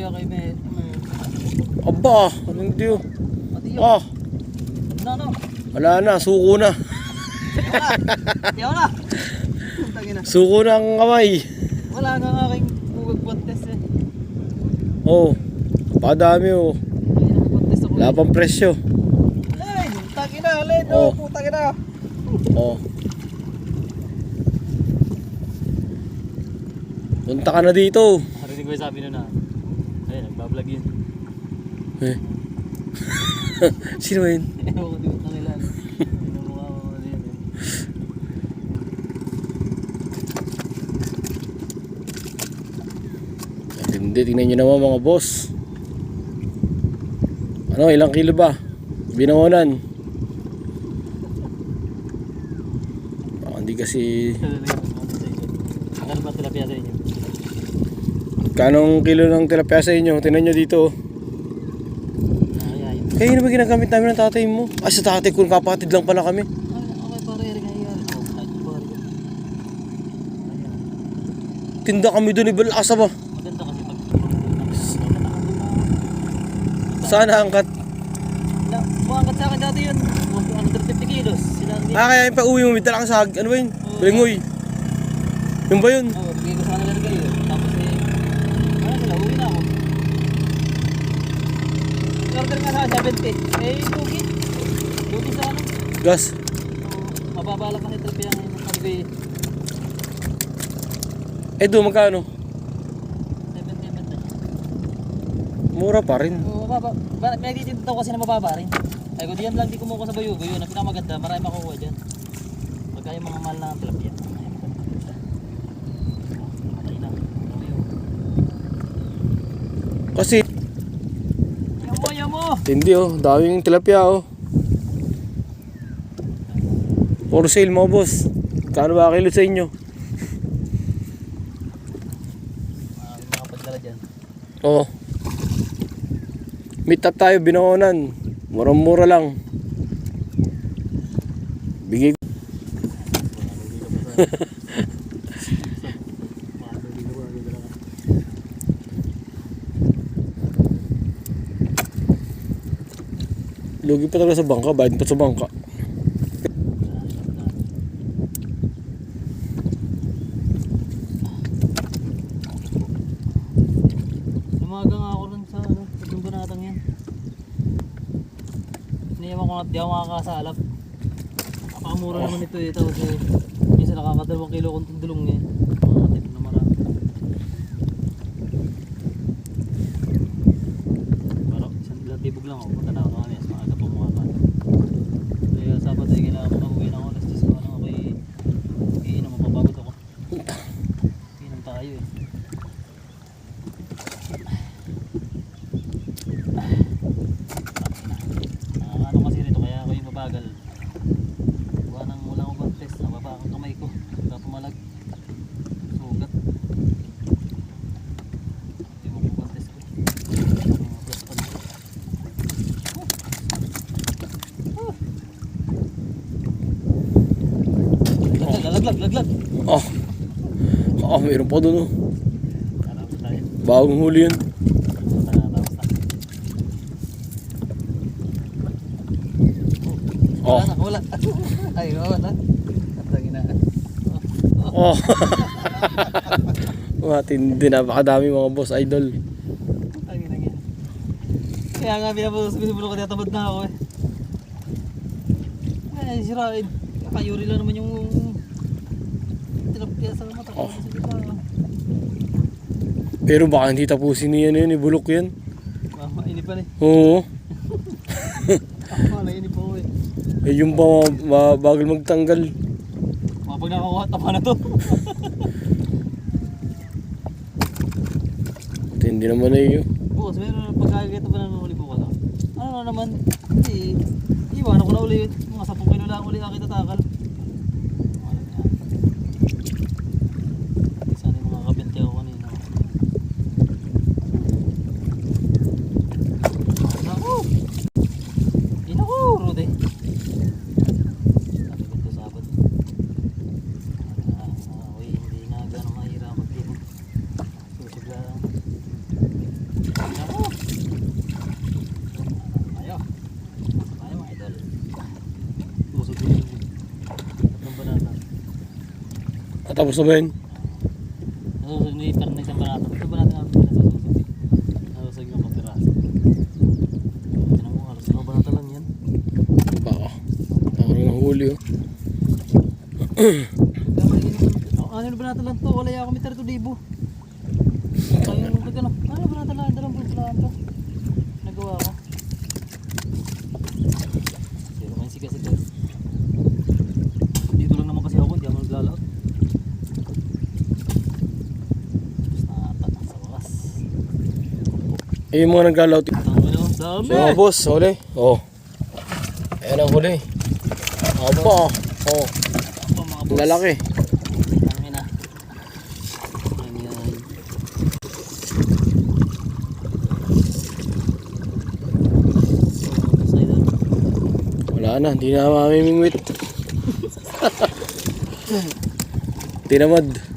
tilapia kay may... Aba, anong diyo? Ah, No, no. wala na, suko na. Yaw na. Na. Suko na ang kamay. Wala nga aking bugag contest eh. Oh, padami oh. Wala pang presyo. Ay, tangin na, Len. Oh. Oh, putang ina. Oh. Punta ka na dito. Narinig ko yung sabi nun na. Ayun, nagbablog yun. Eh. Sino yun? Ewan ko, di ko nakilala. Pinamukha ko kasi yun eh. Hindi, tingnan nyo naman mga boss. Ano, ilang kilo ba? Binangonan. Baka hindi kasi... Ano ba tilapia sa inyo? Kanong kilo ng tilapia sa inyo? Tingnan nyo dito. oh. Ay, ay. Kaya yun na ba ginagamit namin ng tatay mo? Ah, sa tatay ko, kapatid lang pala kami. Tinda kami doon, ibalasa ba? Saan angkat? Buangkat sa akin dati yun. 150 kilos. Ah, kaya yung pag-uwi mo, may dala kang sag. Ano ba yun? Lingoy. Yung ba yun? Oo, bigay ko sa kanila rin kayo. Tapos eh, ano sila, uwi na ako. Order nga sa akin 70. Eh, lugi. Lugi sa ano. Gas. Oo, mababa lang kasi trip yan. Sabi, Eh, doon magkano? 70 na. Mura pa rin. Oo, mababa. Ba- May titinda daw kasi na mababa rin. Ay ko diyan lang di kumuha sa bayugo yun. Ang pinakamaganda, marami makukuha dyan. Pagka yung mga mahal na tilapia. Patay na. Kasi, hindi oh. Daming tilapia oh. For sale mga boss. Kano ba kilo sa inyo? Oo. Oh. Meet up tayo, binangonan. Murang-mura lang. Bigay Lugi pa talaga sa bangka, bayad pa sa bangka. Lumaga nga ako rin sa ano, sa bunatang yan. Iniyaman ko na di ako makakasalap. Napakamura naman ito eh. Tapos eh, minsan nakakadalawang kilo kong tundulong eh. Mga tip na marami. Pero isang ilang tibog lang ako. Punta na ako kami. Mas maaga pa mga ka. Kaya sabat ay kailangan ko na uwi na ako. Alas 10 ko ano ako eh. Iinom mapapagod ako. Iinom tayo eh. Ah, ano kasi rito kaya ako yung mabagal. Buwan nang wala akong contest, nababa ang kamay ko. Wala pumalag. Sugat. Hindi mo kong contest ko. Mga plus pa dito. Oh. Laglag, laglag, laglag. Oh. Ah, mayroon pa doon oh. Bagong huli na. Oh. Wala, wala. Ay, wala. Na. Oh. Matindi, napakadami mga boss idol. Kaya nga binibulo ko tatabad na ako eh. Ay, sirain. Kakayuri lang naman yung tilapia sa mata ko. Oh. Pero baka hindi tapusin niya yun, ibulok yan. Mama, inip pa rin. Oo. Tama, nainip ako eh. Eh, yung pa ma- bagal magtanggal. Mga pag nakakuha, tama na to. Hindi naman na yun. Bukas, meron na pagkakita pa na uli bukas. ah. Ano na naman, hindi. Iwanan ko na uli yun. Mga 10 kilo lang uli ang takal. Sana yung mga kabinte ako kanina. Naku! Hindi na ko, Rude. Sabi ko ito Sabado. Ah, ah, uy, hindi na gano'ng mahirap mag-ibig. Susog lang. Tapos na ba yun? Nasusog ni parang na isang barato. Ito ba natin namin nasusog? Nasusog yung kapiraso. Tinan mo, halos ano barata lang yan. Baka. Parang nahuli oh. Ano ba natin lang to? Wala yung kilometer to dibo. Tayo. Ano lang? Dalang to. Nagawa ko. Zero man sigas ito. Dito lang naman kasi ako, hindi ako naglalaot. Tapos na ata sa wakas. Eh, yung mga dami! So, mga boss, huli. Oh. Ayan ang huli. Opo. Oh, ang lalaki. Wala na, hindi na mamimingwit. Tinamad.